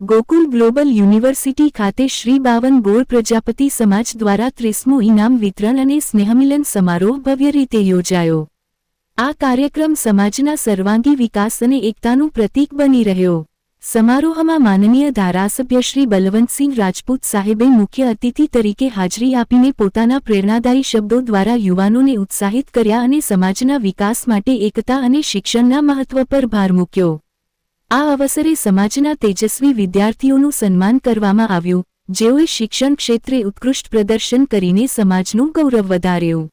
Gokul global university ખાતે શ્રી બાવન ગોળ પ્રજાપતિ સમાજ દ્વારા ત્રીસમું ઇનામ વિતરણ અને સ્નેહમિલન સમારોહ ભવ્ય રીતે યોજાયો. આ કાર્યક્રમ સમાજના સર્વાંગી વિકાસ અને એકતાનું પ્રતીક બની રહ્યો. સમારોહમાં માનનીય ધારાસભ્ય શ્રી બલવંતસિંહ રાજપૂત સાહેબે મુખ્ય અતિથિ તરીકે હાજરી આપીને પોતાના પ્રેરણાદાયી શબ્દો દ્વારા યુવાનોને ઉત્સાહિત કર્યા અને સમાજના વિકાસ માટે એકતા અને શિક્ષણના મહત્વ પર ભાર મૂક્યો. આ અવસરે સમાજના તેજસ્વી વિદ્યાર્થીઓનું સન્માન કરવામાં આવ્યું, જેઓએ શિક્ષણ ક્ષેત્રે ઉત્કૃષ્ટ પ્રદર્શન કરીને સમાજનું ગૌરવ વધાર્યું.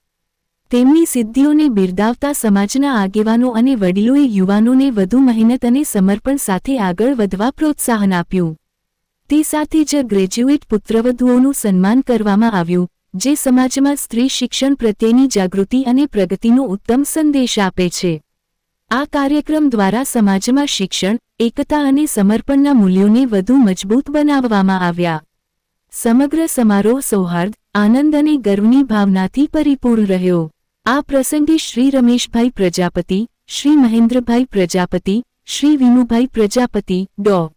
તેમની સિદ્ધિઓને બિરદાવતા સમાજના આગેવાનો અને વડીલોએ યુવાનોને વધુ મહેનત અને સમર્પણ સાથે આગળ વધવા પ્રોત્સાહન આપ્યું. તે સાથે જ ગ્રેજ્યુએટ પુત્રવધુઓનું સન્માન કરવામાં આવ્યું, જે સમાજમાં સ્ત્રી શિક્ષણ પ્રત્યેની જાગૃતિ અને પ્રગતિનો ઉત્તમ સંદેશ આપે છે. આ કાર્યક્રમ દ્વારા સમાજમાં શિક્ષણ, એકતા અને સમર્પણના મૂલ્યોને વધુ મજબૂત બનાવવામાં આવ્યા. સમગ્ર સમારોહ સૌહાર્દ, આનંદ અને ગર્વની ભાવનાથી પરિપૂર્ણ રહ્યો. આ પ્રસંગે શ્રી રમેશભાઈ પ્રજાપતિ, શ્રી મહેન્દ્રભાઈ પ્રજાપતિ, શ્રી વિનુભાઈ પ્રજાપતિ, ડો.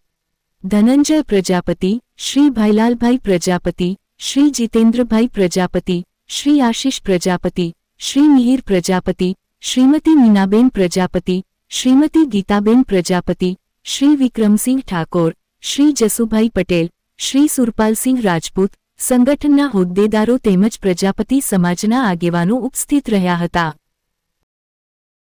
ધનંજય પ્રજાપતિ, શ્રી ભાઈલાલભાઈ પ્રજાપતિ, શ્રી જીતેન્દ્રભાઈ પ્રજાપતિ, શ્રી આશિષ પ્રજાપતિ, શ્રી મિહિર પ્રજાપતિ શ્રીમતી મીનાબેન પ્રજાપતિ, શ્રીમતી ગીતાબેન પ્રજાપતિ, શ્રી વિક્રમસિંહ ઠાકોર, શ્રી જસુભાઈ પટેલ, શ્રી સુરપાલસિંહ રાજપૂત સંગઠનના હોદ્દેદારો તેમજ પ્રજાપતિ સમાજના આગેવાનો ઉપસ્થિત રહ્યા હતા.